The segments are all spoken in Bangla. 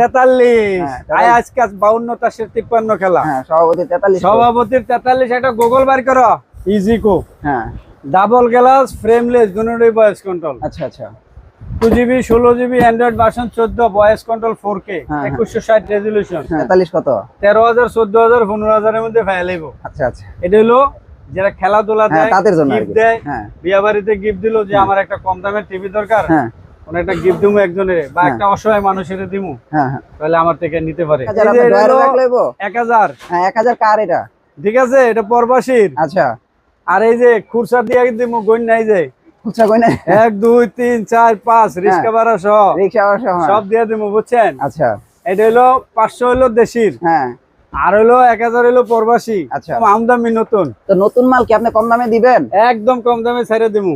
তেতাল্লিশ। হ্যাঁ, আজকে তিপ্পান্ন খেলা। হ্যাঁ সভাপতি তেতাল্লিশ সভাপতির তেতাল্লিশ একটা গুগল বার করো। ইজিকো হ্যাঁ। ডাবল গ্লাস ফ্রেমলেস দুটোই ভয়েস কন্ট্রোল আচ্ছা আচ্ছা। টু জিবি ষোলো জিবি অ্যান্ড্রয়েড ভার্সন চোদ্দ ভয়েস কন্ট্রোল ফোর কে হ্যাঁ, হ্যাঁ। একুশশো ষাট রেজলিউশন তেতাল্লিশ কত? তেরো হাজার চোদ্দ হাজার পনেরো হাজারের মধ্যে আচ্ছা আচ্ছা। এটা হলো যারা খেলাধুলা হ্যাঁ দেয় তাদের জন্য গিফট দেয় হ্যাঁ। বিয়া বাড়িতে গিফট দিল যে আমার একটা কম দামের টিভি দরকার। হ্যাঁ। কোন একটা গিফট দিমু একজনের বা হ্যাঁ। একটা অসহায় মানুষের দিমু হ্যাঁ হ্যাঁ। তাহলে আমার থেকে নিতে পারে। হাজার এই যে আপনি এটা ডয়ারে হলো রাখলে হইবো? এক হাজার। হ্যাঁ এক হাজার কার এটা? ঠিক আছে এটা পরবাসীর। আচ্ছা। আর এই যে খুরসা দিয়ে দিমু গইন নাই যে। খুচরা কই না এক দুই তিন চার পাঁচ রিক্সা ভাড়া সহ। হ্যাঁ। সব দিয়ে দিমু বুঝছেন? আচ্ছা। এটা হলো পাঁচশো হলো দেশির। হ্যাঁ। আর হলো এক হাজার হলো প্রবাসী। আচ্ছা। আমদামি নতুন। তো নতুন মাল কি আপনি কম দামে দিবেন? একদম কম দামে ছেড়ে দিমু।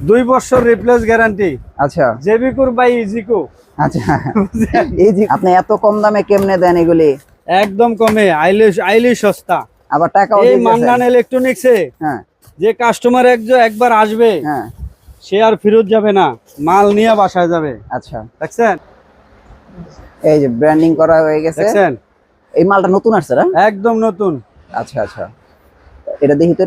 দুই বছর রিপ্লেস গ্যারান্টি আচ্ছা। জেবিকুর বাই ইজিকু আচ্ছা। আপনি এত কম দামে কেমনে দেন এগুলি? একদম কমে আইলে আইলে সস্তা। আবার টাকা এই মান্নান ইলেকট্রনিক্সে হ্যাঁ। যে কাস্টমার একজন একবার আসবে হ্যাঁ। সে আর ফেরত যাবে না। মাল নিয়ে বাসায় যাবে। আচ্ছা। দেখছেন? এই যে ব্র্যান্ডিং করা হয়ে গেছে। দেখছেন? এই মালটা নতুন আসছে না? একদম নতুন। আচ্ছা আচ্ছা। এটা দেখি তো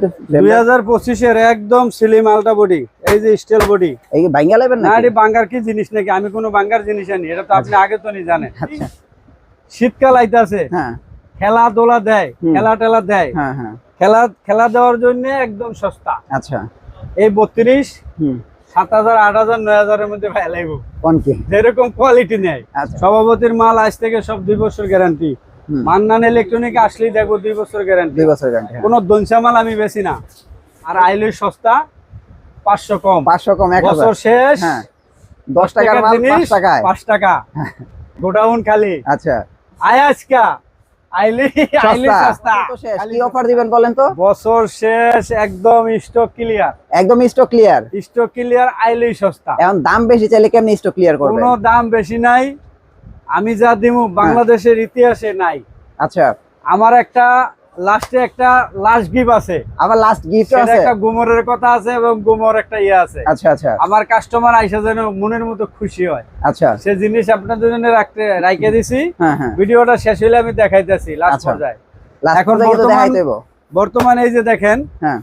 একদম সিলিম আলটা বডি এই যে স্টিল বডি এই কি ভাঙ্গা লেবেন না এটি বাঙ্গার কি জিনিস নাকি? আমি কোনো বাঙ্গার জিনিস আনি এটা তো আপনি আগে তো নি জানেন। আচ্ছা। শীতকাল আইতাছে। হ্যাঁ। খেলা দোলা দেয় খেলা টেলা দেয়। হ্যাঁ হ্যাঁ। খেলা খেলা দেওয়ার জন্য একদম সস্তা। আচ্ছা। এই বত্রিশ হুম। সাত হাজার আট হাজার নয় হাজারের মধ্যে ফেলাইব যেরকম কোয়ালিটি নেয়। আচ্ছা। সভাপতির মাল আজ থেকে সব দুই বছর গ্যারান্টি। মান্নান ইলেকট্রনিক আসলেই দেখব দুই বছর গ্যারান্টি দুই বছর গ্যারান্টি কোনো দনসা মাল আমি বেশি না। আর আইলে সস্তা পাঁচশো কম। পাঁচশো কম এক হাজার। বছর শেষ। হ্যাঁ দশ টাকার মাল পাঁচ জিনিস টাকায়। পাঁচ টাকা। গোডাউন খালি। আচ্ছা। আয় আজকা। আইলে আইলে সস্তা সস্তা। তো শেষ? খালি অফার দিবেন বলেন তো? বছর শেষ একদম স্টক ক্লিয়ার একদম স্টক ক্লিয়ার স্টক ক্লিয়ার আইলেই সস্তা। এখন দাম বেশি চাইলে কেমনি স্টক ক্লিয়ার করবেন? কোনো দাম বেশি নাই। আমি যা দিমু বাংলাদেশের ইতিহাসে নাই। আচ্ছা। আমার একটা লাস্টে একটা লাস্ট গিফট আছে। আবার লাস্ট গিফট আছে। একটা গুমরের কথা আছে এবং গুমর একটা ইয়ে আছে। আচ্ছা আচ্ছা। আমার কাস্টমার আইসা যেন মনের মতো খুশি হয়। আচ্ছা। সে জিনিস আপনাদের জন্য রাখতে রাইখে দিছি। হ্যাঁ হ্যাঁ। ভিডিওটা শেষ হলে আমি দেখাইতেছি লাস্ট আচ্ছা। পর্যায়ে। এখন দেবো। বর্তমানে এই যে দেখেন হ্যাঁ।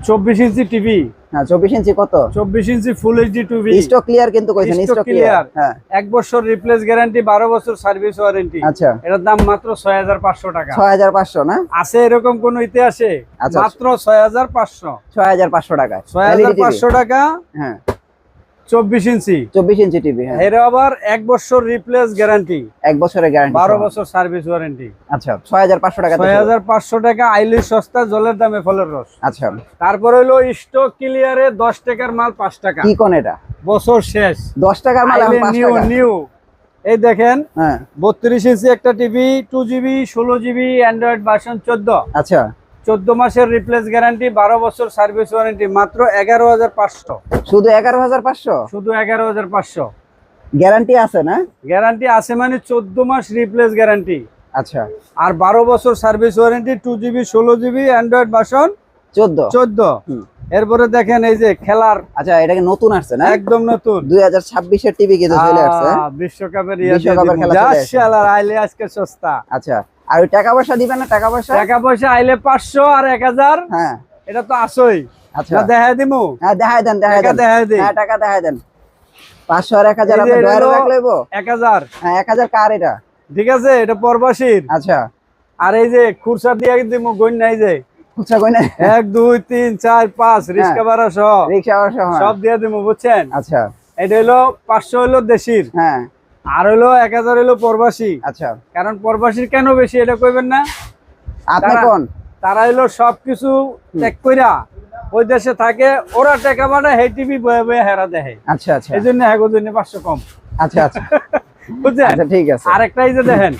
চব্বিশ ইঞ্চি টিভি হ্যাঁ চব্বিশ ইঞ্চি কত? চব্বিশ inch full HD TV stock clear কিন্তু কইছেন স্টক ক্লিয়ার হ্যাঁ। এক বছর রিপ্লেস গ্যারান্টি বারো বছর সার্ভিস ওয়ারেন্টি আচ্ছা। এটার দাম মাত্র ছয় হাজার পাঁচশো টাকা। ছয় হাজার পাঁচশো না? আছে এরকম কোন ইতিহাসে? আচ্ছা। মাত্র ছয় হাজার পাঁচশো। ছয় হাজার পাঁচশো টাকা। ছয় হাজার পাঁচশো টাকা। হ্যাঁ। চব্বিশ ইঞ্চি। চব্বিশ ইঞ্চি টিভি হ্যাঁ। এর আবার এক বছর রিপ্লেস গ্যারান্টি এক বছরের গ্যারান্টি বারো বছর সার্ভিস ওয়ারেন্টি আচ্ছা ছয় হাজার পাঁচশো টাকা ছয় হাজার পাঁচশো টাকা আইলিশ সস্তা জলের দামে ফলের রস। আচ্ছা। তারপর হলো স্টক ক্লিয়ারে দশ টাকার মাল পাঁচ টাকা। কি কোন এটা? বছর শেষ। দশ টাকার মাল নিউ নিউ এই দেখেন হ্যাঁ। বত্রিশ ইঞ্চি একটা টিভি টু জিবি ষোলো জিবি অ্যান্ড্রয়েড ভার্সন চোদ্দ। আচ্ছা। চোদ্দ মাসের রিপ্লেস গ্যারান্টি বারো বছর সার্ভিস ওয়ারেন্টি মাত্র এগারো হাজার পাঁচশো। শুধু এগারো হাজার পাঁচশো? শুধু এগারো হাজার পাঁচশো। গ্যারান্টি আছে না? গ্যারান্টি আছে মানে চোদ্দ মাস রিপ্লেস গ্যারান্টি আচ্ছা। আর বারো বছর সার্ভিস ওয়ারেন্টি টু জিবি ষোলো জিবি অ্যান্ড্রয়েড ভার্সন চোদ্দ? চোদ্দ। এরপরে দেখেন এই যে খেলার আচ্ছা এটা কি নতুন আসছে না? একদম নতুন। দুই হাজার ছাব্বিশের টিভি কিন্তু চলে আসছে। বিশ্বকাপের বিশ্বকাপের খেলা যা চলে আসছে। শালার, আইলে আজকে সস্তা। আচ্ছা। আর ওই টাকা পয়সা দিবেন না টাকা পয়সা? টাকা পয়সা আইলে পাঁচশো আর এক হাজার। হ্যাঁ। এটা তো আসই আচ্ছা। দেখাই দিমু? হ্যাঁ দেখাই দেন দেখাই দেন। দেখাই দিই। হ্যাঁ টাকা দেখাই দেন। পাঁচশো আর এক হাজার এটা ডয়ারে হলো- এক হাজার। হ্যাঁ এক হাজার কার এটা? ঠিক আছে এটা পরবাসীর। আচ্ছা। আর এই যে খুরসা দিয়ে দিমু গইন নাই যে। খুচরা কই না এক দুই তিন চার পাঁচ রিক্সা ভাড়া সহ। রিক্সা ভাড়া সহ সব দিয়ে দিমু বুঝছেন? আচ্ছা। এটা হলো পাঁচশো হলো দেশির। হ্যাঁ। আর হলো এক হাজার হলো পরবাসী। আচ্ছা। কারণ পরবাসীর কেন বেশি এটা কইবেন না? আপনি তারা- কোন? তারা হলো সবকিছু ত্যাগ কইরা ওই দেশে থাকে ওরা টাকা মানে হে টিভি বয়ে বয়ে হেরা দেয় আচ্ছা আচ্ছা। এই জন্য হ্যাগো জন্য পাঁচশো কম। আচ্ছা আচ্ছা। বুঝছেন? আচ্ছা ঠিক আছে। আরেকটা এই যে দেখেন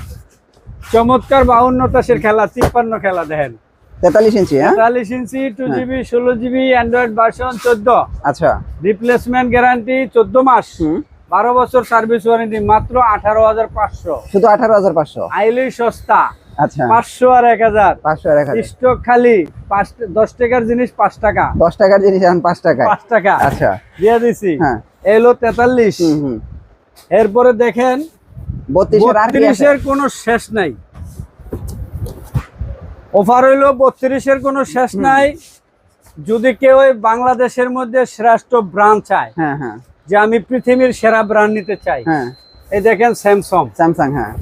চমৎকার বাউন্ন তাসের খেলা তিপ্পান্ন খেলা দেখেন। তেতাল্লিশ ইঞ্চি হ্যাঁ? তেতাল্লিশ ইঞ্চি টু জিবি ষোলো জিবি অ্যান্ড্রয়েড ভার্সন চোদ্দ। আচ্ছা। রিপ্লেসমেন্ট গ্যারান্টি চোদ্দ মাস। বারো বছর সার্ভিস ওয়ারেন্টি মাত্র আঠারো হাজার পাঁচশো। শুধু আঠারো হাজার পাঁচশো? আইলি সস্তা। আচ্ছা। পাঁচশো আর এক হাজার। পাঁচশো আর এক হাজার। স্টক খালি পাঁচ দশ টাকার জিনিস পাঁচ টাকা। দশ টাকার জিনিস এখন পাঁচ টাকায়। পাঁচ টাকা। আচ্ছা। দিয়ে দিছি। হ্যাঁ। এলো তেতাল্লিশ। এরপরে দেখেন বত্রিশের কোনো শেষ নাই। অফার হইল বত্রিশের কোনো শেষ নাই। যদি কেউ বাংলাদেশের মধ্যে শ্রেষ্ঠ ব্রাঞ্চ চায় হ্যাঁ হ্যাঁ। যে আমি পৃথিবীর সেরা ব্র্যান্ড নিতে চাই। হ্যাঁ। এই দেখেন স্যামসং স্যামসাং হ্যাঁ।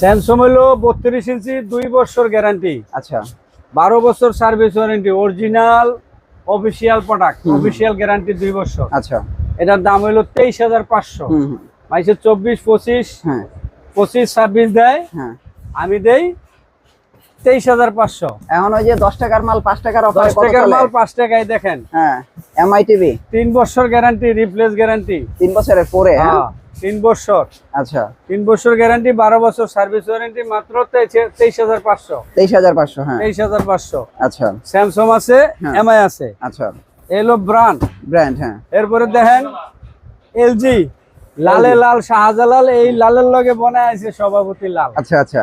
স্যামসং হলো বত্রিশ ইঞ্চি দুই বছর গ্যারান্টি আচ্ছা। বারো বছর service warranty original official product official guarantee দুই বছর। আচ্ছা। এটার দাম হলো তেইশ হাজার পাঁচশো। মাইসে চব্বিশ পঁচিশ। হ্যাঁ। পঁচিশ সার্ভিস দেয়। হ্যাঁ। আমি দেই তেইশ হাজার পাঁচশো। এখন ওই যে দশ টাকার মাল পাঁচ টাকার দশ টাকার মাল পাঁচ টাকায় দেখেন। হ্যাঁ। এমআই টিভি তিন বছর গ্যারান্টি রিপ্লেস গ্যারান্টি তিন বছরের পরে হ্যাঁ? হ্যাঁ তিন বছর। আচ্ছা। তিন বছর গ্যারান্টি বারো বছর সার্ভিস ওয়ারেন্টি মাত্র তেইশ হাজার পাঁচশো। তেইশ হাজার পাঁচশো হ্যাঁ। তেইশ হাজার পাঁচশো। আচ্ছা। স্যামসং আছে হ্যাঁ। এমআই আছে। আচ্ছা। এলো ব্র্যান্ড ব্র্যান্ড হ্যাঁ। এরপরে দেখেন এলজি লালে লাল শাহজালাল এই লালের লগে বনায় আছে সভাপতি লাল। আচ্ছা আচ্ছা।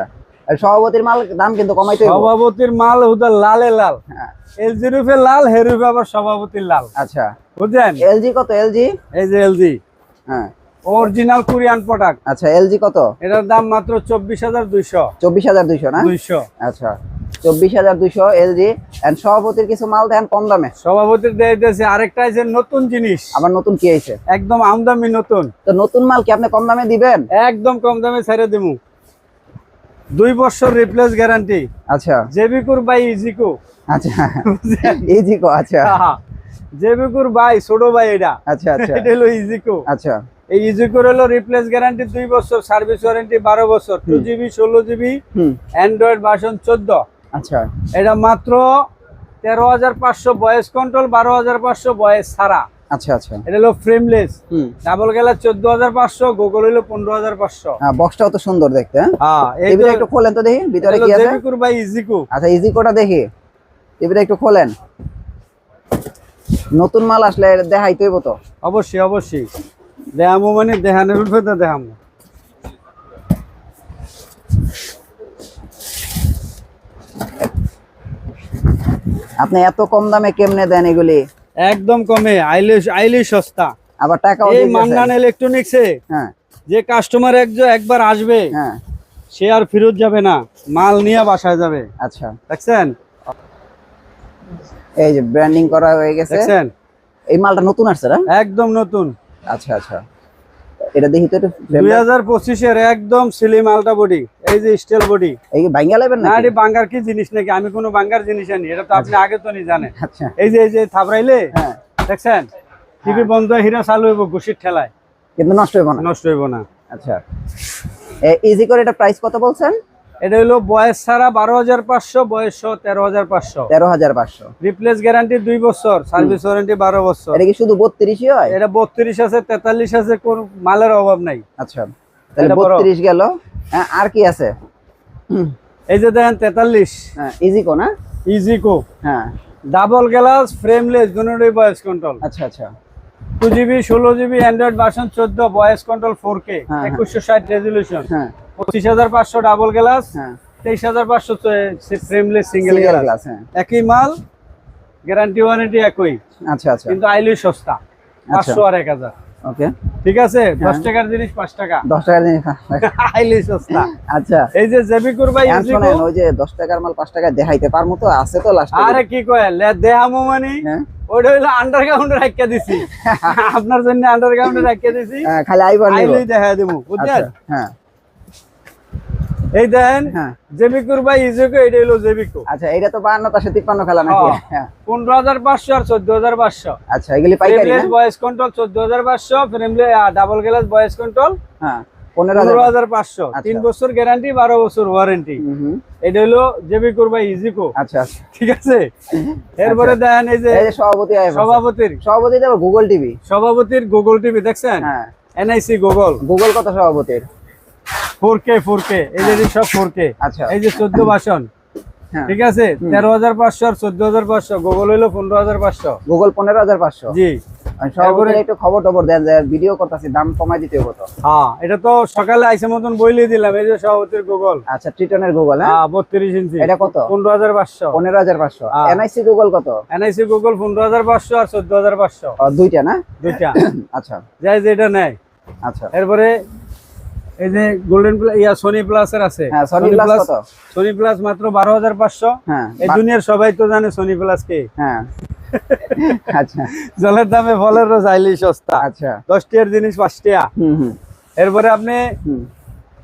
সভাপতির মাল দাম কিন্তু কমাইতে সভাপতির মাল হুদা লালে লাল। হ্যাঁ। এলজি রূপে লাল হে রূপে আবার সভাপতির লাল। আচ্ছা। বুঝলেন এলজি কত এলজি? এই যে এলজি। হ্যাঁ। অরিজিনাল কোরিয়ান প্রোডাক্ট আচ্ছা এলজি কত? এটার দাম মাত্র চব্বিশ হাজার দুইশো। চব্বিশ হাজার দুইশো না? দুইশো। আচ্ছা। চব্বিশ হাজার দুইশো এলজি। এন্ড সভাপতির কিছু মাল দেন কম দামে? সভাপতির দিয়ে দিয়েছে আরেকটা আছে নতুন জিনিস। আবার নতুন কি হয়েছে একদম আমদামি নতুন। তো নতুন মাল কি আপনি কম দামে দিবেন? একদম কম দামে ছেড়ে দেবো দুই বছর রিপ্লেস গ্যারান্টি আচ্ছা। জেবিকুর বাই ইজিকো আচ্ছা। ইজি কো আচ্ছা। জেবিকুর বাই ছোট ভাই এটা। আচ্ছা আচ্ছা। এটা হলো ইজিকু আচ্ছা। এই ইজিকুর হলো রিপ্লেস গ্যারান্টি দুই বছর সার্ভিস ওয়ারেন্টি বারো বছর টু জিবি ষোলো জিবি অ্যান্ড্রয়েড ভার্সন চোদ্দ। আচ্ছা। এটা মাত্র তেরো হাজার পাঁচশো বয়েস কন্ট্রোল বারো হাজার পাঁচশো বয়েস ছাড়া। আচ্ছা আচ্ছা। এটা হলো ফ্রেমলেস ডাবল গেলা চোদ্দ হাজার পাঁচশো গুগল হলো পনেরো হাজার পাঁচশো। হ্যাঁ বক্সটাও তো সুন্দর দেখতে হ্যাঁ? হ্যাঁ এই টিভিটা একটু খোলেন তো দেখি ভিতরে কি আছে? জেবিকুর বাই ইজিকু আচ্ছা ইজি কোটা দেখি টিভিটা একটু খোলেন। নতুন মাল আসলে দেখাইতে হইব তো? অবশ্যই অবশ্যই। দেখামো মানে দেখানোর উপরে তো দেখামো আপনি এত কম দামে কেমনে দেন এগুলি? একদম কমে আইলে আইলে সস্তা। আবার টাকা এই মান্নান ইলেকট্রনিক্সে হ্যাঁ। যে কাস্টমার একজন একবার আসবে হ্যাঁ। সে আর ফিরত যাবে না মাল নিয়ে বাসায় যাবে। আচ্ছা। দেখছেন? এই যে ব্র্যান্ডিং করা হয়ে গেছে। দেখছেন? এই মালটা নতুন আসছে না? একদম নতুন। আচ্ছা আচ্ছা। এটা দেখি তো একদম সিলিম আলটা বডি এই যে স্টিল বডি এই ভাঙ্গা লাইবেন না না বাঙ্গার কি জিনিস নাকি? আমি কোনো বাঙ্গার জিনিস আনি এটা তো আপনি আগে তো নি জানেন। আচ্ছা। এই যে এই যে থাবরাইলে হ্যাঁ। দেখছেন? টিভি বন্ধ হয়ে। হীরা চালু হইব ঘুষির ঠেলায়। কিন্তু নষ্ট হইব না। নষ্ট হইব না। আচ্ছা। ইজি করে এটা প্রাইস কত বলছেন? এটা হলো বয়স ছাড়া বারো হাজার পাঁচশো বয়স তেরো হাজার পাঁচশো। তেরো হাজার পাঁচশো। রিপ্লেস গ্যারান্টি দুই বছর সার্ভিস ওয়ারেন্টি বারো বছর। এটা কি শুধু বত্রিশই হয়? এটা বত্রিশ আছে তেতাল্লিশ আছে কোন মালের অভাব নাই। আচ্ছা। বত্রিশ গেল। হ্যাঁ আর কি আছে? এই যে দেখেন তেতাল্লিশ। হ্যাঁ ইজি কো না? ইজিকো হ্যাঁ। ডাবল গ্লাস ফ্রেমলেস দুটোই ভয়েস কন্ট্রোল আচ্ছা আচ্ছা। টু জিবি ষোলো জিবি অ্যান্ড্রয়েড ভার্সন চোদ্দ ভয়েস কন্ট্রোল ফোর কে হ্যাঁ, হ্যাঁ। একুশশো ষাট রেজলিউশন হ্যাঁ। পঁচিশ হাজার পাঁচশো ডাবল গ্লাস হ্যাঁ। তেইশ হাজার পাঁচশো ফ্রেমলেস সিঙ্গেল গ্লাস গ্লাস হ্যাঁ। একই মাল গ্যারান্টি ওয়ারেন্টি একই। আচ্ছা আচ্ছা। কিন্তু আইলি সস্তা পাঁচশো আর এক হাজার। ওকে। ঠিক আছে? দশ হ্যাঁ। টাকার জিনিস পাঁচ টাকা। দশ টাকার জিনিস আইলি সস্তা। আচ্ছা। এই যে জেবিকুর ভাই ইজিকো, শোনেন ওই যে দশ টাকার মাল পাঁচ টাকা দেখাইতে পারব তো আছে তো লাস্ট আরে কি কয় লে দেহামো মানে? হ্যাঁ। ওইটা হইল আন্ডারগ্রাউন্ডে রাখিয়া দিছি। আপনার জন্য আন্ডারগ্রাউন্ডে রাখিয়া দিছি। হ্যাঁ, খালি আইবার নিব। আইলেই দেখা দেবো বুঝছেন? আচ্ছা হ্যাঁ। এই দেন হ্যাঁ। জেবিকুর ভাই ইজিকো এটা হইল জেবিকো আচ্ছা এটা তো বান্ন তাসে তিপ্পান্ন খেলা নাকি? হ্যাঁ। হ্যাঁ। পনেরো হাজার পাঁচশো আর চোদ্দ হাজার পাঁচশো। আচ্ছা এগুলি পাইকারি না? ভয়েস কন্ট্রোল চোদ্দ হাজার পাঁচশো। Frameless double glass voice control হ্যাঁ পনেরো পনেরো হাজার হাজার পাঁচশো। আচ্ছা। তিন বছর গ্যারান্টি বারো বছর ওয়ারেন্টি। এটা হলো জেবিকুর ভাই ইজিকো। আচ্ছা। আচ্ছা ঠিক আছে? এরপরে দেন এই যে সভাপতি সভাপতির। সভাপতি গুগল টিভি। সভাপতির গুগল টিভি দেখছেন? হ্যাঁ। NIC Google. গুগল কত সভাপতির? ফোর কে ফোর কে এই যে সব ফোর কে। আচ্ছা। এই যে চোদ্দ বাসন। হ্যাঁ। ঠিক আছে? তেরো হাজার পাঁচশো আর চোদ্দ হাজার পাঁচশো। গুগল হইল পনেরো হাজার পাঁচশো। গুগল পনেরো হাজার পাঁচশো। জি। একটু খবর টবর দেন ভিডিও করতেছি দাম কমাই দিতে হবে তো। হ্যাঁ এটা তো সকালে আইসে মতন বইলে দিলাম এই যে সভাপতির গুগল আচ্ছা ট্রিটনের গুগল হ্যাঁ? হ্যাঁ বত্রিশ ইঞ্চি। এটা কত? পনেরো হাজার পাঁচশো। পনেরো হাজার পাঁচশো। এনআইসি গুগল কত? এনআইসি গুগল পনেরো হাজার পাঁচশো আর চোদ্দ হাজার পাঁচশো। দুইটা না? দুইটা। আচ্ছা। যাই যে এটা নেয়। আচ্ছা। এরপরে এই যে গোল্ডেন ইয়া সোনি প্লাসের আছে। হ্যাঁ সনি প্লাস কত? সোনি প্লাস মাত্র হ্যাঁ এই দুনিয়ার সবাই তো জানে সোনি প্লাস কে। হ্যাঁ। আচ্ছা। জলের দামে ফলের রস আইলেই সস্তা। আচ্ছা। দশ টিয়ার জিনিস পাঁচ টিয়া হুম হুম। এরপরে আপনি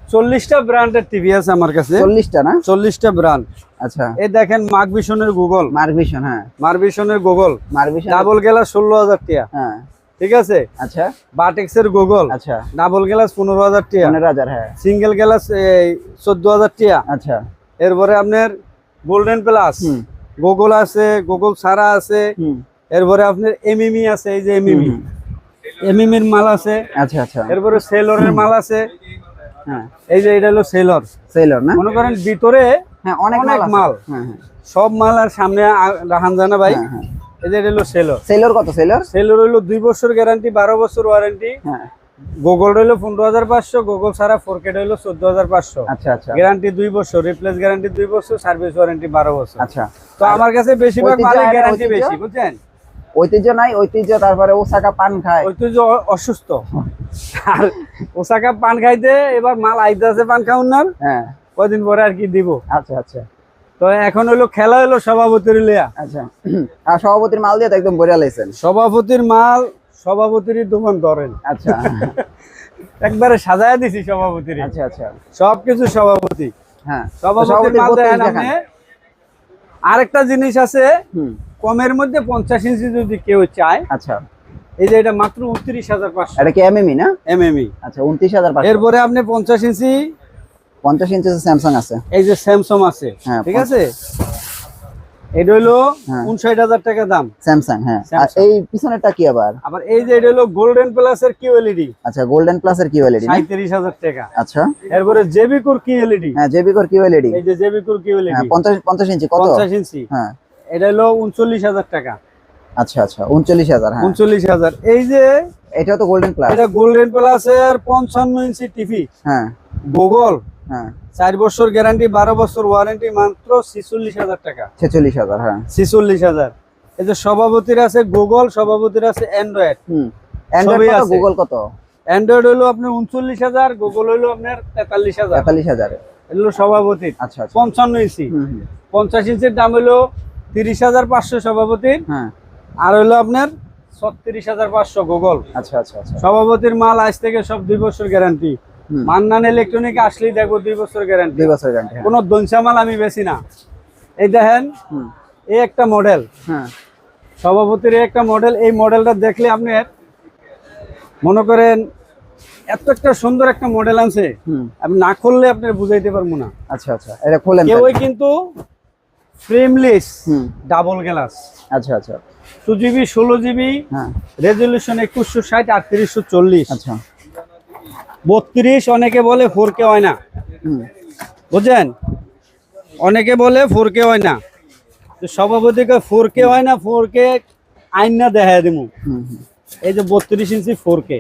চল্লিশটা ব্র্যান্ডের টিভি আছে আমার কাছে। চল্লিশটা না? চল্লিশটা ব্র্যান্ড। আচ্ছা। এই দেখেন মার্ক ভিশনের গুগল মার্ভিশন হ্যাঁ। মার্ভিশনের গুগল মার্ভিশন ডাবল গ্লাস ষোলো হাজার টিয়া। হ্যাঁ। ঠিক আছে? আচ্ছা। বাটেক্সের গুগল আচ্ছা। ডাবল গ্লাস পনেরো হাজার টিয়া। পনেরো হাজার হ্যাঁ। সিঙ্গেল গ্লাস চোদ্দ হাজার টিয়া। আচ্ছা। এরপরে আপনার গোল্ডেন প্লাস গুগল আছে গুগল সারা আছে। এরপরে আপনার এমইমি আছে এই যে এমইমি হুম। এমইমির মাল আছে। আচ্ছা আচ্ছা। এরপরে সেলরের মাল আছে। হ্যাঁ। এই যে এটা হলো সেলর সেলর না? মনে করেন ভিতরে হ্যাঁ অনেক অনেক মাল মাল। হ্যাঁ হ্যাঁ। সব মাল আর সামনে রাহান জানা ভাই। হ্যাঁ, হ্যাঁ। এই যে হলো সেলর সেলর কত সেলর সেলর হইল দুই বছর গ্যারান্টি বারো বছর ওয়ারেন্টি হ্যাঁ। গুগল রইল পনেরো হাজার পাঁচশো গুগল সারা ফোর কে হইল চোদ্দ হাজার পাঁচশো। আচ্ছা আচ্ছা। গ্যারান্টি দুই বছর রিপ্লেস গ্যারান্টি দুই বছর সার্ভিস ওয়ারেন্টি বারো বছর। আচ্ছা। তো আমার কাছে বেশিরভাগ মালের গ্যারান্টি বেশি বুঝছেন? ঐতিহ্য নাই ঐতিহ্য তারপরে ওসাকা পান খায়। ঐতিহ্য অসুস্থ। আর ওসাকা পান খাইতে এবার মাল আইতে আছে পান না হ্যাঁ। কদিন পরে আর কি দিব। আচ্ছা আচ্ছা। তো এখন হলো খেলা হলো সভাপতির লিয়া। আচ্ছা। আর সভাপতির মাল দিয়ে তো একদম বড়িয়া লাইছেন। সভাপতির মাল দোকান ধরেন। আচ্ছা। একবারে সাজায় দিছি সভাপতির আচ্ছা আচ্ছা। সবকিছু সভাপতি। হ্যাঁ। সভাপতির মাল দেখেন আপনি। আরেকটা জিনিস আছে হুম। কমের মধ্যে পঞ্চাশ ইঞ্চি যদি কেউ চায় আচ্ছা। এই যে এটা মাত্র উনত্রিশ হাজার পাঁচশো। এটা কি এমএমই না? এমএমই আচ্ছা উনত্রিশ হাজার পাঁচশো। এরপরে আপনি পঞ্চাশ ইঞ্চি পঞ্চাশ ইঞ্চি স্যামসাং আছে। এই যে স্যামসাং আছে হ্যাঁ, ঠিক আছে? এটা হলো হ্যাঁ। উনষাট হাজার টাকা দাম। স্যামসাং হ্যাঁ। আর এই পিছনেরটা কি আবার? আবার এই যে এটা হলো গোল্ডেন প্লাস এর কিউ এলইডি আচ্ছা গোল্ডেন প্লাস এর কি এলইডি সাঁত্রিশ হাজার টাকা। আচ্ছা। এরপরে জেবিকুর কি এলইডি হ্যাঁ জেবি কোর কি এলইডি এই যে জেবিকুর কি হ্যাঁ এলইডি পঞ্চাশ পঞ্চাশ ইঞ্চি কত? পঞ্চাশ ইঞ্চি। হ্যাঁ। এটা হলো উনচল্লিশ হাজার টাকা। আচ্ছা আচ্ছা উনচল্লিশ হাজার হ্যাঁ। উনচল্লিশ হাজার। এই যে এটা তো গোল্ডেন প্লাস এটা গোল্ডেন প্লাস এর পঞ্চান্ন ইঞ্চি টিভি। হ্যাঁ। গুগল হ্যাঁ। চার বছর গ্যারান্টি বারো বছর ওয়ারেন্টি মাত্র ছিচল্লিশ হাজার টাকা। ছেচল্লিশ হাজার হ্যাঁ। ছিচল্লিশ হাজার। এই যে সভাপতির আছে গুগল সভাপতির আছে অ্যান্ড্রয়েড হুম। সবই অ্যান্ড্রয়েড কত গুগল কত? অ্যান্ড্রয়েড হলো আপনার উনচল্লিশ হাজার গুগল হলো আপনার তেতাল্লিশ হাজার। তেতাল্লিশ হাজার। এগুলো সভাপতির। আচ্ছা আচ্ছা। পঞ্চান্ন ইঞ্চি। পঞ্চাশ ইঞ্চির দাম হলো তিরিশ হাজার পাঁচশো সভাপতির। হ্যাঁ। আর হলো আপনার ছত্রিশ হাজার পাঁচশো গুগল আচ্ছা আচ্ছা আচ্ছা। সভাপতির মাল আজ থেকে সব দুই বছর গ্যারান্টি। মান্নান ইলেকট্রনিক আসলেই দেখব দুই বছর গ্যারান্টি দুই বছর গ্যারান্টি হ্যাঁ। কোনো দনসা মাল আমি বেশি না। এই দেখেন এই একটা মডেল হ্যাঁ। সভাপতির একটা মডেল এই মডেলটা দেখলে আপনার মনে করেন এত একটা সুন্দর একটা মডেল আছে আপনি না করলে আপনার বুঝাইতে পারব না। আচ্ছা আচ্ছা। এটা খোলেন কেউই কিন্তু ফ্রেমলেস ডাবল গ্লাস আচ্ছা আচ্ছা। টু জিবি ষোলো জিবি হ্যাঁ। রেজলিউশন একুশশো ষাট আটত্রিশশো চল্লিশ। আচ্ছা। বত্রিশ অনেকে বলে ফোর কে হয় না। বুঝছেন? অনেকে বলে ফোর কে হয় না। তো সভাপতিকে ফোর কে হয় না ফোর কে আইন না দেখা দেবো এই যে বত্রিশ ইঞ্চি ফোর কে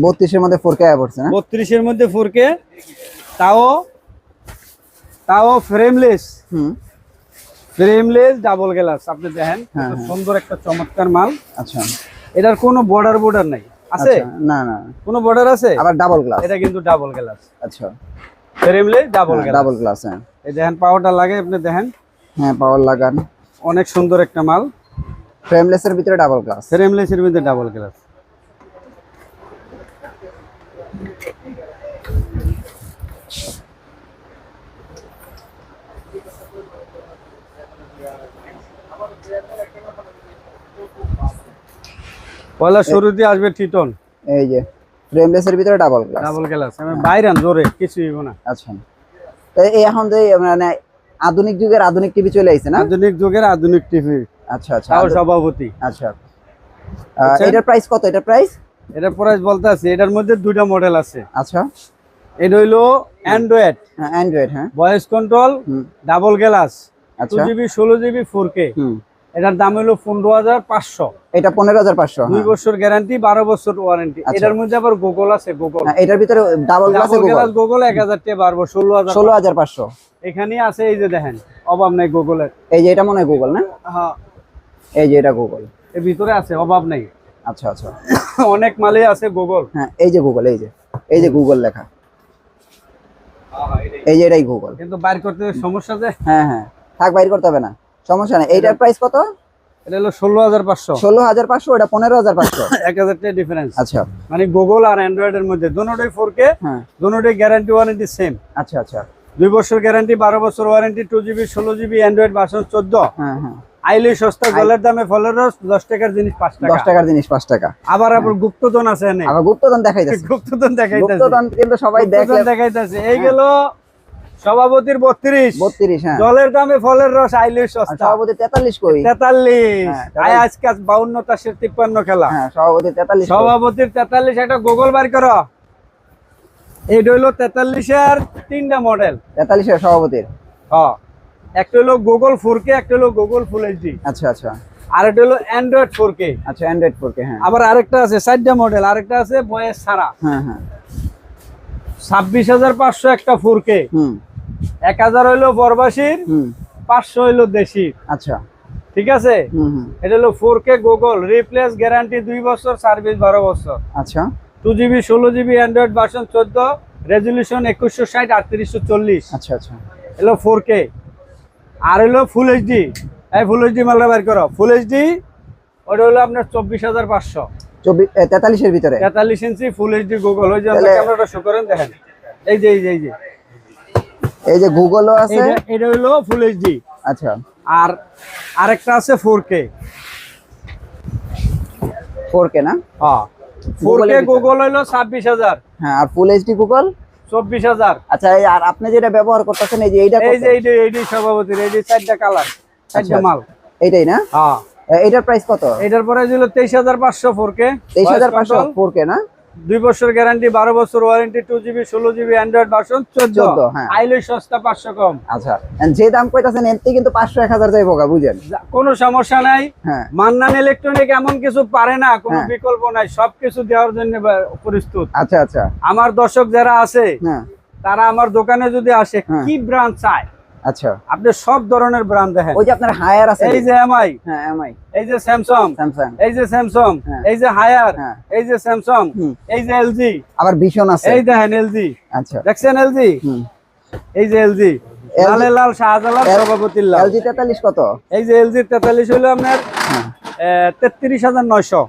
বত্রিশের মধ্যে ফোর কে পড়ছে না? বত্রিশের মধ্যে ফোর কে তাও তাও ফ্রেমলেস হুম। ফ্রেমলেস ডাবল গ্লাস আপনি দেখেন হ্যাঁ, হ্যাঁ। সুন্দর একটা চমৎকার মাল। আচ্ছা। এটার কোনো বর্ডার বর্ডার নাই। আছে? আচ্ছা, না না। কোনো বর্ডার আছে? আবার ডাবল গ্লাস এটা কিন্তু ডাবল গ্লাস আচ্ছা। Frameless double glass double glass হ্যাঁ। এই দেখেন পাওয়ারটা লাগে আপনি দেখেন। হ্যাঁ পাওয়ার লাগান। অনেক সুন্দর একটা মাল। ফ্রেমলেসের ভিতরে ডাবল গ্লাস ফ্রেমলেসের ভিতরে ডাবল গ্লাস পয়লা শুরুতে আসবে টিটন এই যে ফ্রেমলেসের ভিতরে ডাবল গ্লাস ডাবল গ্লাস আমি বাইরান জোরে কিছু হইব না। আচ্ছা। তো এই এখন যে মানে আধুনিক যুগের আধুনিক টিভি চলে আইছে না? আধুনিক যুগের আধুনিক টিভি আচ্ছা আচ্ছা। তাও সভাপতি। আচ্ছা। বুঝছেন? এটার প্রাইস কত? এটার প্রাইস এটা প্রাইস বলতে আছে এটার মধ্যে দুইটা মডেল আছে। আচ্ছা। এটা হইল অ্যান্ড্রয়েড হ্যাঁ অ্যান্ড্রয়েড হ্যাঁ। Voice control double glass two আচ্ছা। জিবি ষোলো জিবি ফোর কে হুম। এটার দাম হলো পনেরো হাজার পাঁচশো। এটা পনেরো হাজার পাঁচশো দুই বছর গ্যারান্টি বারো বছর ওয়ারেন্টি আচ্ছা। এটার মধ্যে আবার গুগল আছে গুগল হ্যাঁ এটার ভিতরে ডাবল গ্লাস গুগল এক হাজার টাকা বাড়বো ষোলো হাজার ষোলো হাজার পাঁচশো। এখানেই আছে এই যে দেখেন অভাব নাই গুগলের এই যে এটা মনে হয় গুগল না? হ্যাঁ। এই যে এটা গুগল এর ভিতরে আছে অভাব নাই। আচ্ছা আচ্ছা। অনেক মালে আছে গুগল হ্যাঁ এই যে গুগল এই যে। এই যে গুগল লেখা। এই যে এটাই গুগল কিন্তু বাইর করতে সমস্যা যে? হ্যাঁ হ্যাঁ। থাক বাইর করতে হবে না। সমস্যা নেই। এইটার প্রাইস কত? এটা হলো ষোলো হাজার পাঁচশো। ষোলো হাজার পাঁচশো ওটা পনেরো হাজার পাঁচশো। এক হাজার টাকা ডিফারেন্স আচ্ছা। মানে গুগল আর অ্যান্ড্রয়েড এর মধ্যে দুটোই ফোর কে হ্যাঁ। দুটোই গ্যারান্টি ওয়ারেন্টি সেম আচ্ছা আচ্ছা। দুই বছর গ্যারান্টি বারো বছর ওয়ারেন্টি টু জিবি ষোলো জিবি অ্যান্ড্রয়েড বাসন চোদ্দ। হ্যাঁ হ্যাঁ। আইলে সস্তা জলের দামে ফলের রস দশ টাকার জিনিস পাঁচ দশ টাকা টাকার জিনিস পাঁচ টাকা। আবার আবার গুপ্তধন আছে আবার গুপ্তধন দেখাইতেছে। গুপ্তধন দেখাইতেছে। গুপ্তধন কিন্তু সবাই দেখাইতেছে। এই গেল সভাপতির বত্রিশ। বত্রিশ হ্যাঁ। জলের দামে ফলের রস আইলে সভাপতি তেতাল্লিশ কই? তেতাল্লিশ। হ্যাঁ, আয় আজকে বাউন্ন তাসের তিপ্পান্ন খেলা। হ্যাঁ সভাপতি তেতাল্লিশ সভাপতির তেতাল্লিশ একটা গুগল বার করো। এইটা হইল তেতাল্লিশের তিনটা মডেল। তেতাল্লিশের সভাপতির? হ্যাঁ একটা হলো গুগল ফোর কে একটা হলো গুগল ফুল এইচডি। আচ্ছা আচ্ছা। আর একটা হলো অ্যান্ড্রয়েড ফোর কে আচ্ছা অ্যান্ড্রয়েড ফোর কে হ্যাঁ। আবার আরেকটা আছে চারটা মডেল আরেকটা আছে বয়স ছাড়া। হ্যাঁ হ্যাঁ। ছাব্বিশ হাজার পাঁচশো একটা ফোর কে হুম। এক হাজার হইল বরবাসীর হুম। পাঁচশো হইল দেশি আচ্ছা। ঠিক আছে? এটা হলো four K Google replace guarantee দুই বছর সার্ভিস বারো বছর। আচ্ছা। টু জিবি ষোলো জিবি অ্যান্ড্রয়েড ভার্সন চোদ্দ রেজলিউশন একুশশো ষাট আটত্রিশশো চল্লিশ। আচ্ছা আচ্ছা। এলো ফোর কে আর হলো ফুল এইচডি এই ফুল এইচডি মালটা বের করো। ফুল এইচডি ওটা হলো আপনার চব্বিশ হাজার পাঁচশো। তেতাল্লিশের ভিতরে? তেতাল্লিশ ইঞ্চি ফুল এইচডি গুগল। ওই যে ক্যামেরাটা শো করেন দেখেন। এই যে এই যে এই যে। এই যে গুগলও আছে? এটা হলো ফুল এইচডি আচ্ছা। আর আরেকটা আছে ফোর কে ফোর কে না? হ্যাঁ। ফোর Google কে এর ভিতরে। গুগল হইল ছাব্বিশ হাজার। হ্যাঁ আর ফুল এইচডি গুগল চব্বিশ হাজার। আচ্ছা এই আর আপনি যেটা ব্যবহার করতেছেন এই যে এইটা এই? যে এইটি এইটি সভাপতির এই যে চারটা কালার চারটা আচ্ছা। মাল। এইটাই না? হ্যাঁ। এ, এইটার প্রাইস কত? এটার পরে ছিল তেইশ হাজার পাঁচশো ফোর কে তেইশ হাজার পাঁচশো ফোর কে না? দুই বছর গ্যারান্টি বারো বছর ওয়ারেন্টি টু জিবি ষোলো জিবি অ্যান্ড্রয়েড ভার্সন চোদ্দ। হ্যাঁ। আইলে সস্তা পাঁচশো কম। আচ্ছা। যে দাম কইতাছেন এর থেকে কিন্তু পাঁচশো এক হাজার যাইব গা বুঝেন? কোনো সমস্যা নাই। হ্যাঁ। মান্নান ইলেকট্রনিক এমন কিছু পারে না কোনো হ্যাঁ। বিকল্প নাই সবকিছু দেওয়ার জন্য প্রস্তুত। আচ্ছা আচ্ছা। আমার দর্শক যারা আছে তারা আমার দোকানে যদি আসে। কি ব্র্যান্ড চায়? আচ্ছা। আপনি সব ধরনের ব্র্যান্ড দেখেন। ওই যে আপনার হায়ার আছে। এই যে এমআই হ্যাঁ এমআই এই যে স্যামসাং স্যামসাং এই যে স্যামসাং হ্যাঁ। এই যে হায়ার হ্যাঁ। এই যে স্যামসাং এই যে এলজি আবার ভীষণ আছে। এই দেখেন এলজি আচ্ছা। দেখছেন এলজি এই যে এলজি লালে লাল শাহজালাল সভাপতির লাল। এলজি তেতাল্লিশ কত? এই যে এলজি তেতাল্লিশ হলো আপনার হ্যাঁ। তেত্রিশ হাজার নয়শো।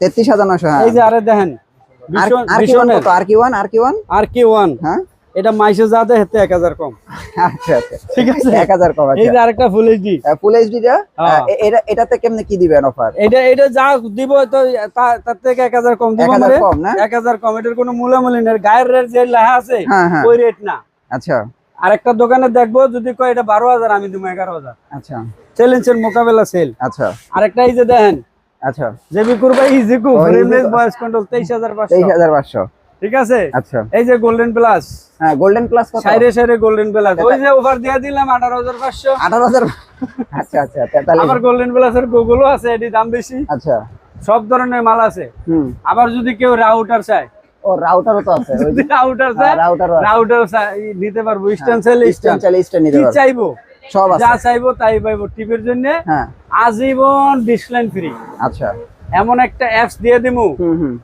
তেত্রিশ হাজার নশো হ্যাঁ। এই যে আরে দেখেন ওয়ান ভীষণের কত? আর কি ওয়ান? আর কি ওয়ান? আর কি ওয়ান। হ্যাঁ। এটা মাইশে যা দেয় হেতে 1000 কম। আচ্ছা আচ্ছা। ঠিক আছে? 1000 কম আছে এই যে আরেকটা ফুল এইচডি ফুল এইচডি টা? হ্যাঁ। এটা এটাতে কেমনে কি দিবেন অফার এটা এটা যা দিব তো তার থেকে 1000 কম দিব 1000 মানে। কম না? 1000 কম এটার কোনো মূল্যমূল্য নেই। গায়ের রেট যে লেখা আছে হ্যাঁ, হ্যাঁ। ওই রেট না। আচ্ছা। আরেকটা দোকানে দেখব যদি কয় এটা 12000 আমি দিব 11000 আচ্ছা। চ্যালেঞ্জের মোকাবেলা সেল আচ্ছা। আরেকটা এই যে দেখেন আচ্ছা। জেবি কুরবাই ইজিকু ফ্রেমলেস ভয়েস কন্ট্রোল 23500 23500 ঠিক আছে? আচ্টা এই যে গোল্ডেন প্লাস হ্যাঁ গোল্ডেন প্লাস কত? সাইরে সাইডে গোল্ডেন প্লাস ওই যে ওভার দিয়ে দিলাম আঠারো হাজার পাঁচশো। আঠারো হাজার আচ্ছা আচ্ছা তেতাল্লিশ আবার গোল্ডেন প্লাসের গুগলও আছে এটি দাম বেশি। আচ্ছা। সব ধরনের মাল আছে। হুম। আবার যদি কেউ রাউটার চায়। ও রাউটারও তো আছে। ওই যে রাউটার চায় রাউটারও আছে। রাউটার নিতে পারব। ইস্টার্ন সেল স্ট্যান্ড নিতে কি চাইব? সব আছে। যা চাইব তাই পাইবো টিভির জন্য। হ্যাঁ। আজীবন ডিসলাইন ফ্রি আচ্ছা। এমন একটা অ্যাপস দিয়ে দিমু। হুম হুম।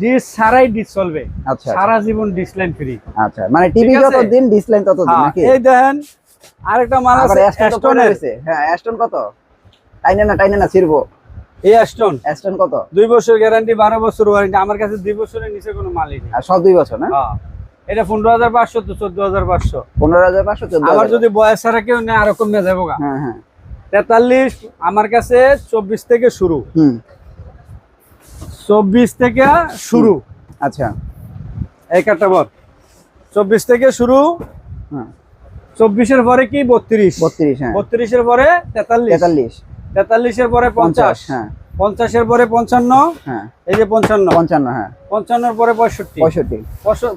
ডিস ছাড়াই ডিস চলবে আচ্ছা সারা জীবন ডিসলাইন ফ্রি। আচ্ছা মানে টিভি যত দিন ডিসলাইন তত দিন নাকি? এই দেখেন আরেকটা মাল আছে অ্যাস্টন তো পড়ে অ্যাস্টনের রয়েছে। হ্যাঁ অ্যাস্টন কত? টাইনে না টাইনে না ছিড়বো? এই অ্যাস্টন অ্যাস্টন কত? দুই বছর গ্যারান্টি বছর ওয়ারেন্টি আমার কাছে দুই বছরের নিচে কোনো মালই নেই। আর সব দুই বছর না? হ্যাঁ। এটা পনেরো হাজার পাঁচশো তো চোদ্দ হাজার পাঁচশো। পনেরো হাজার পাঁচশো চোদ্দ আবার যদি বয়স ছাড়া কেউ নেই আরও কমে যাব হ্যাঁ হ্যাঁ। তেতাল্লিশ আমার কাছে চব্বিশ থেকে শুরু। হুম। চব্বিশ থেকে শুরু। আচ্ছা। এক একটা কাটাবর চব্বিশ থেকে শুরু। হ্যাঁ। চব্বিশের পরে কি? বত্রিশ। বত্রিশ হ্যাঁ। বত্রিশের পরে তেতাল্লিশ। তেতাল্লিশ। তেতাল্লিশের পরে পঞ্চাশ। হ্যাঁ। পঞ্চাশের পরে পঞ্চান্ন। হ্যাঁ। এই যে পঞ্চান্ন। পঞ্চান্ন হ্যাঁ। পঞ্চান্নর পরে পঁয়ষট্টি। পঁয়ষট্টি।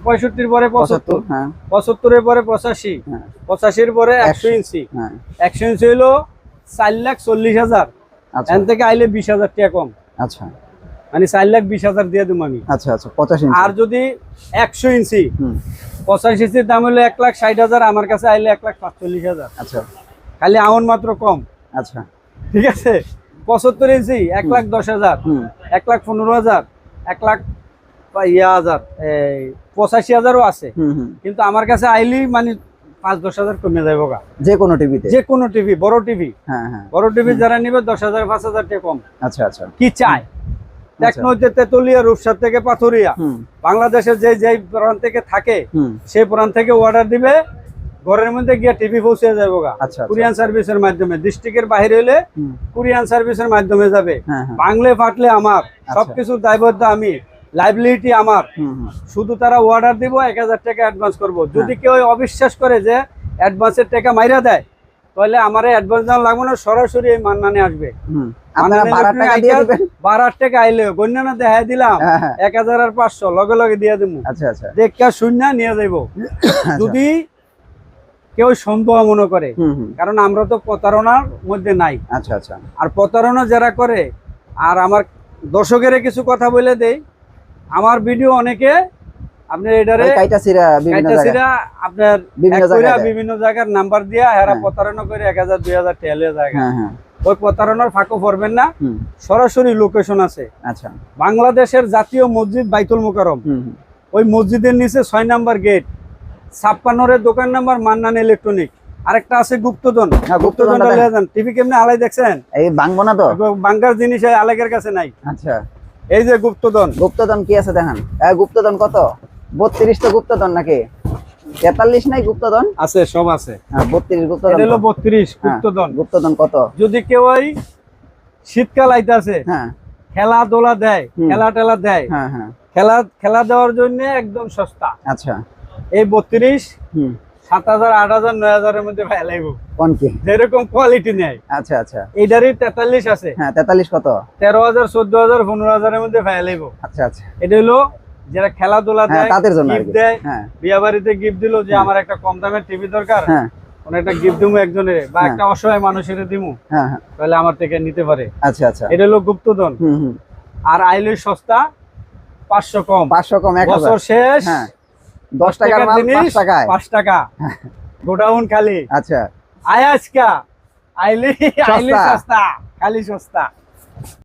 পঁয়ষট্টির পরে পঁচাত্তর। হ্যাঁ। পঁচাত্তরের পরে পঁচাশি। হ্যাঁ। পঁচাশির পরে একশো ইঞ্চি। হ্যাঁ। একশো ইঞ্চি হইল চার লাখ চল্লিশ হাজার। আচ্ছা। এখান থেকে আইলে বিশ হাজার টাকা কম। আচ্ছা। মানে চার লাখ বিশ হাজার দিয়ে দেবো আমি। আচ্ছা আচ্ছা পঁচাশ আর যদি একশো ইঞ্চি পঁচাশি ইঞ্চির দাম হলো এক লাখ ষাট হাজার আমার কাছে আইলে এক লাখ পাঁচচল্লিশ হাজার। আচ্ছা। খালি আমন মাত্র কম। আচ্ছা। ঠিক আছে? পঁচাত্তর ইঞ্চি এক লাখ দশ হাজার। এক লাখ পনেরো হাজার এক লাখ ইয়া হাজার এই পঁচাশি হাজারও আছে। কিন্তু আমার কাছে আইলি মানে পাঁচ দশ হাজার কমে যাব গা। যে কোনো টিভিতে যে কোনো টিভি বড় টিভি হ্যাঁ হ্যাঁ। বড় টিভি যারা নিবে দশ হাজার পাঁচ হাজার টাকা কম। আচ্ছা আচ্ছা। কি চায়? টেকনো হইতে তেতুলিয়া রূপসার থেকে পাথুরিয়া। বাংলাদেশের যে যে প্রান্ত থেকে থাকে সেই প্রান্ত থেকে অর্ডার দিবে ঘরের মধ্যে গিয়ে টিভি পৌঁছে যাব আচ্ছা আচ্ছা। কুরিয়ান সার্ভিসের মাধ্যমে ডিস্ট্রিক্টের বাইরে হলে কুরিয়ান সার্ভিসের মাধ্যমে যাবে। হ্যাঁ হ্যাঁ। বাংলে ফাটলে আমার সবকিছুর দায়বদ্ধ আমি লাইবিলিটি আমার। শুধু তারা অর্ডার দিব এক হাজার টাকা অ্যাডভান্স করব। যদি কেউ অবিশ্বাস করে যে অ্যাডভান্সের টাকা মাইরা দেয় তাহলে আমার অ্যাডভান্স দেওয়া লাগবে না সরাসরি এই মান্নানে আসবে। টাকা দিয়ে আইলে গণ্য না দিলাম হ্যাঁ হ্যাঁ। এক হাজার আর পাঁচশো লগে লগে দিয়ে দেবো আচ্ছা আচ্ছা। দেখা শূন্য নিয়ে যাইব। যদি কেউ সন্দেহ মনে করে কারণ আমরা তো প্রতারণার মধ্যে নাই। আচ্ছা আচ্ছা। আর প্রতারণা যারা করে আর আমার দর্শকের কিছু কথা বলে দেই আমার ভিডিও অনেকে আপনার এটারে কাইটা সিরা বিভিন্ন আপনার বিভিন্ন জায়গার নাম্বার দিয়া এরা হ্যাঁ। প্রতারণা করে এক হাজার হাজার জায়গা হ্যাঁ হ্যাঁ। ওই প্রতারণার ফাঁকও পড়বেন না। সরাসরি লোকেশন আছে। আচ্ছা। বাংলাদেশের জাতীয় মসজিদ বাইতুল মোকারম ওই মসজিদের নিচে ছয় নাম্বার গেট। ছাপ্পান্নরের দোকান নাম্বার মান্নান ইলেকট্রনিক। আরেকটা আছে গুপ্তধন। গুপ্তধনটা লিয়ে যান। টিভি কেমনে আলাই দেখছেন? এই না তো? বাঙ্গার জিনিস আলেকের কাছে নাই। আচ্ছা। এই যে গুপ্তধন। গুপ্তধন কি আছে দেখেন? গুপ্তধন কত? বত্রিশ তো গুপ্তধন নাকি? তেতাল্লিশ নাই গুপ্তধন? আছে সব আছে। হ্যাঁ গুপ্তধন এটা হলো কত? বত্রিশ হ্যাঁ, গুপ্তধন। গুপ্তধন কত? যদি কেউ ওই শীতকাল আইতাছে হ্যাঁ। খেলাধুলা দেয় খেলা টেলা দেয় হ্যাঁ হ্যাঁ। খেলা খেলা দেওয়ার জন্য একদম সস্তা। আচ্ছা। এই বত্রিশ হুম। সাত হাজার আট হাজার নয় হাজারের মধ্যে ভাই লাগবো কোন কি? যেরকম কোয়ালিটি নেয়। আচ্ছা আচ্ছা। এইটারই তেতাল্লিশ আছে। হ্যাঁ তেতাল্লিশ কত? তেরো হাজার চোদ্দ হাজার পনেরো হাজারের মধ্যে ভাই লাগবো আচ্ছা আচ্ছা। এটা হলো যারা খেলাধুলা হ্যাঁ দেয় তাদের জন্য গিফট দেয় হ্যাঁ। বিয়া বাড়িতে গিফট দিলো যে আমার একটা কম দামের টিভি দরকার হ্যাঁ। ওনার একটা গিফট দিমু একজনের বা হ্যাঁ। একটা অসহায় মানুষের দিমু হ্যাঁ হ্যাঁ। তাহলে আমার থেকে নিতে পারে। আচ্ছা আচ্ছা। এটা হলো গুপ্তধন। আর আইলে সস্তা পাঁচশো কম। পাঁচশো কম এক হাজার। বছর শেষ। হ্যাঁ। দশ টাকার মাল জিনিস পাঁচ টাকা। গোডাউন খালি। আচ্ছা। আয় আজকা আইলে আইলে। সস্তা। খালি সস্তা।